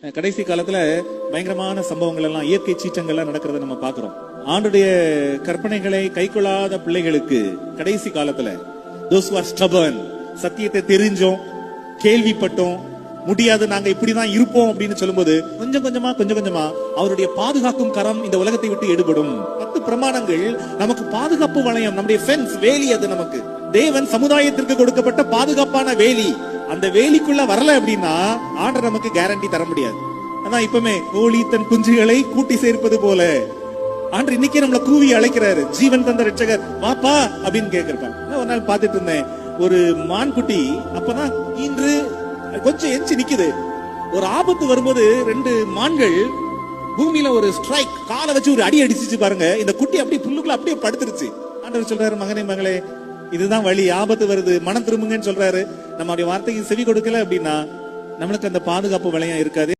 கடைசி காலத்துல பயங்கரமான சம்பவங்கள் எல்லாம் இயற்கை சீற்றங்கள்லாம் நடக்கிறத நம்ம பாக்குறோம் ஆண்டுடைய கற்பனைகளை கைக்கொள்ளாத பிள்ளைகளுக்கு கடைசி காலத்துல தோஸ் who are சத்தியத்தை தெரிஞ்சோம் கேள்விப்பட்டோம் முடியாது நாங்க இப்படிதான் இருப்போம் அப்படின்னு சொல்லும்போது கொஞ்சம் கொஞ்சமா கொஞ்சம் கொஞ்சமா அவருடைய பாதுகாக்கும் கரம் இந்த உலகத்தை விட்டு எடுபடும். பத்து பிரமாணங்கள் நமக்கு பாதுகாப்பு வளையம் நம்முடைய ஃபென்ஸ் வேலி அது நமக்கு. தேவன் சமுதாயத்திற்கு கொடுக்கப்பட்ட பாதுகாப்பான வேலி. அந்த வேலிக்குள்ள வரல அப்படின்னா ஆண்டர் நமக்கு கேரண்டி தர முடியாது. அதான் இப்பவுமே கோழி தன் குஞ்சுகளை கூட்டி சேர்ப்பது போல. ஆண்டர் இன்னைக்கே நம்மள கூவி அழைக்கிறாரு. ஜீவன் தந்த ரட்சகர் வாப்பா அப்படின்னு கேக்குறப்ப ஒரு நாள் பாத்துட்டு இருந்தேன். ஒரு மான்குட்டி அப்பதான் இன்று கொஞ்சம் எஞ்சி நிக்குது. ஒரு ஆபத்து வரும்போது ரெண்டு மான்கள் பூமியில ஒரு ஸ்ட்ரைக் காலை வச்சு ஒரு அடி அடிச்சிச்சு பாருங்க. இந்த குட்டி அப்படியே புல்லுக்குள்ள அப்படியே படுத்துருச்சு. ஆண்டவர் சொல்றாரு மகனே மகளே இதுதான் வழி ஆபத்து வருது மனம் திரும்புங்கன்னு சொல்றாரு. நம்மளுடைய வார்த்தைக்கு செவி கொடுக்கல அப்படின்னா நம்மளுக்கு அந்த பாதுகாப்பு வளையம் இருக்காது.